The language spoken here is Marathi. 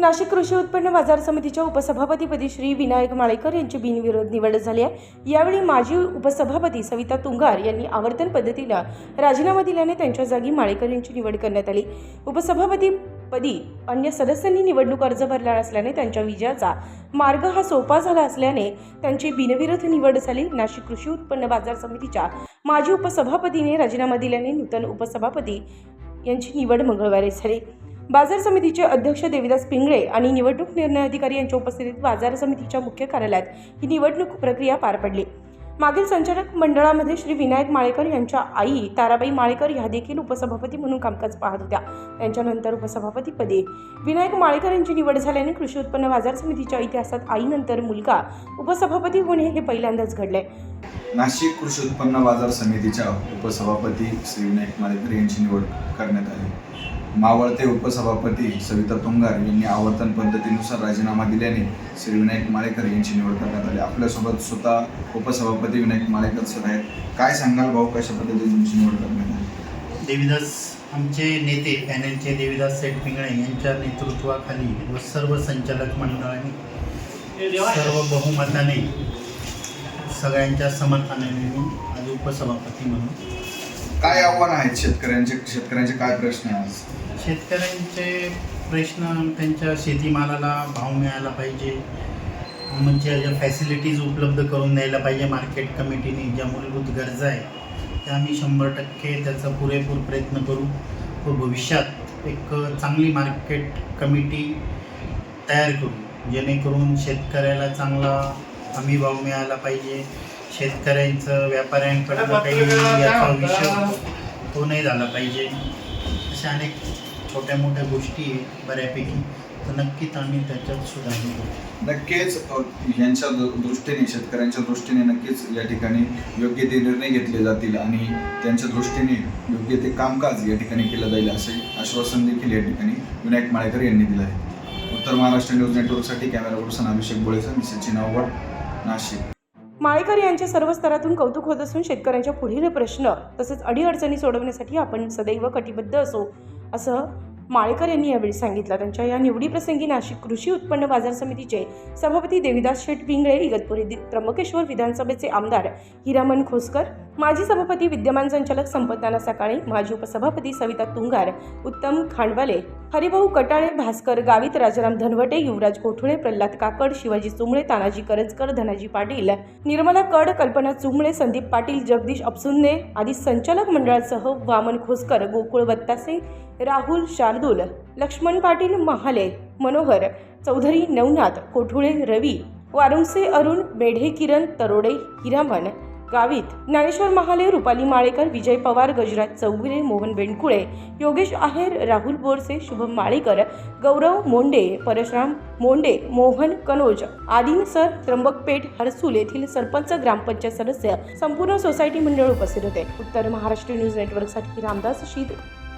नाशिक कृषी उत्पन्न बाजार समितीच्या उपसभापतीपदी श्री विनायक माळेकर यांची बिनविरोध निवड झाली आहे. यावेळी माजी उपसभापती सविता तुंगार यांनी आवर्तन पद्धतीला राजीनामा दिल्याने त्यांच्या जागी माळेकर यांची निवड करण्यात आली. उपसभापतीपदी अन्य सदस्यांनी निवडणूक अर्ज भरला असल्याने त्यांच्या विजयाचा मार्ग हा सोपा झाला असल्याने त्यांची बिनविरोध निवड झाली. नाशिक कृषी उत्पन्न बाजार समितीच्या माजी उपसभापतीने राजीनामा दिल्याने नूतन उपसभापती यांची निवड मंगळवारी झाली. बाजार समितीचे अध्यक्ष देविदास पिंगळे आणि निवडणूक निर्णय अधिकारी यांच्या उपस्थितीत बाजार समितीच्या मुख्य कार्यालयात ही निवडणूक प्रक्रिया पार पडली. मागील संचालक मंडळामध्ये श्री विनायक माळेकर यांच्या आई ताराबाई माळेकर ह्या देखील उपसभापती म्हणून कामकाज पाहत होत्या. त्यांच्यानंतर उपसभापतीपदी विनायक माळेकर यांची निवड झाल्याने कृषी उत्पन्न बाजार समितीच्या इतिहासात आईनंतर मुलगा उपसभापती होणे हे पहिल्यांदाच घडले नाशिक कृषी उत्पन्न बाजार समितीच्या उपसभापती श्री विनायक माळेकर यांची निवड करण्यात आली. मावळते उपसभापती सविता तुंगार यांनी आवर्तन पद्धतीनुसार राजीनामा दिल्याने श्री विनायक माळेकर यांची निवड करण्यात आली. आपल्यासोबत स्वतः उपसभापती विनायक माळेकर सर आहेत. काय सांगाल भाऊ कशा पद्धतीने तुमची निवड करण्यात आली? देवीदास आमचे नेते पॅनलचे देवीदास सेठ पिंगळे यांच्या नेतृत्वाखाली व सर्व संचालक मंडळाने सर्व बहुमताने सगळ्यांच्या समर्थनाने मी आज उपसभापती म्हणून काय आव्हान आहेत शेतकऱ्यांचे? शेतकऱ्यांचे काय प्रश्न आहे आज? शेतकऱ्यांचे प्रश्न त्यांच्या शेतीमालाला भाव मिळाला पाहिजे. म्हणजे ज्या फॅसिलिटीज उपलब्ध करून द्यायला पाहिजे मार्केट कमिटीने ज्या मूलभूत गरजा आहे त्या आम्ही शंभर टक्के त्याचा पुरेपूर प्रयत्न करू. व भविष्यात एक चांगली मार्केट कमिटी तयार करू. जेणेकरून शेतकऱ्याला चांगला हमी भाव मिळाला पाहिजे. शेतकऱ्यांचं व्यापाऱ्यांकडनं काही याचा विषय तो नाही झाला पाहिजे. अशा अनेक छोट्या मोठ्या गोष्टी आहेत बऱ्यापैकी तर नक्कीच आम्ही त्याच्यात सुधारणा करू. नक्कीच यांच्या दृष्टीने शेतकऱ्यांच्या दृष्टीने नक्कीच या ठिकाणी योग्य ते निर्णय घेतले जातील आणि त्यांच्या दृष्टीने योग्य ते कामकाज या ठिकाणी केलं जाईल असे आश्वासन देखील या ठिकाणी विनायक माळेकर यांनी दिलं आहे. उत्तर महाराष्ट्र न्यूज नेटवर्कसाठी कॅमेरा पर्सन अभिषेक बोळेसर मी सचिन अवघड नाशिक. माळेकर यांच्या सर्व स्तरातून कौतुक होत असून शेतकऱ्यांच्या पुढील प्रश्न तसेच अडीअडचणी सोडवण्यासाठी आपण सदैव कटिबद्ध असो असं माळेकर यांनी यावेळी सांगितलं. त्यांच्या या निवडीप्रसंगी नाशिक कृषी उत्पन्न बाजार समितीचे सभापती देविदास शेठ पिंगळे इगतपुरी दि- त्र्यंबकेश्वर विधानसभेचे आमदार हिरामन खोसकर माजी सभापती विद्यमान संचालक संपत सकाळे माजी उपसभापती सविता तुंगार उत्तम खांडवाले हरिभाऊ कटाळे भास्कर गावित राजाराम धनवटे युवराज कोठुळे प्रल्हाद काकड शिवाजी चुमळे तानाजी करंजकर धनाजी पाटील निर्मला कड कल्पना चुमळे संदीप पाटील जगदीश अपसुंदे आदी संचालक मंडळासह वामन खोसकर गोकुळ बत्तासे राहुल शार्दूल लक्ष्मण पाटील महाले मनोहर चौधरी नवनाथ कोठुळे रवी वारुंसे अरुण मेढे किरण तरोडे हिरामन गावित ज्ञानेश्वर महाले रुपाली माळेकर विजय पवार गजराज चौगुले मोहन बेंडकुळे योगेश आहेर राहुल बोरसे शुभम माळेकर गौरव मोंडे परशुराम मोंडे मोहन कनोज आदिनसर त्र्यंबकपेठ हरसूल येथील सरपंच ग्रामपंचायत सदस्य संपूर्ण सोसायटी मंडळ उपस्थित होते. उत्तर महाराष्ट्र न्यूज नेटवर्कसाठी रामदास शीत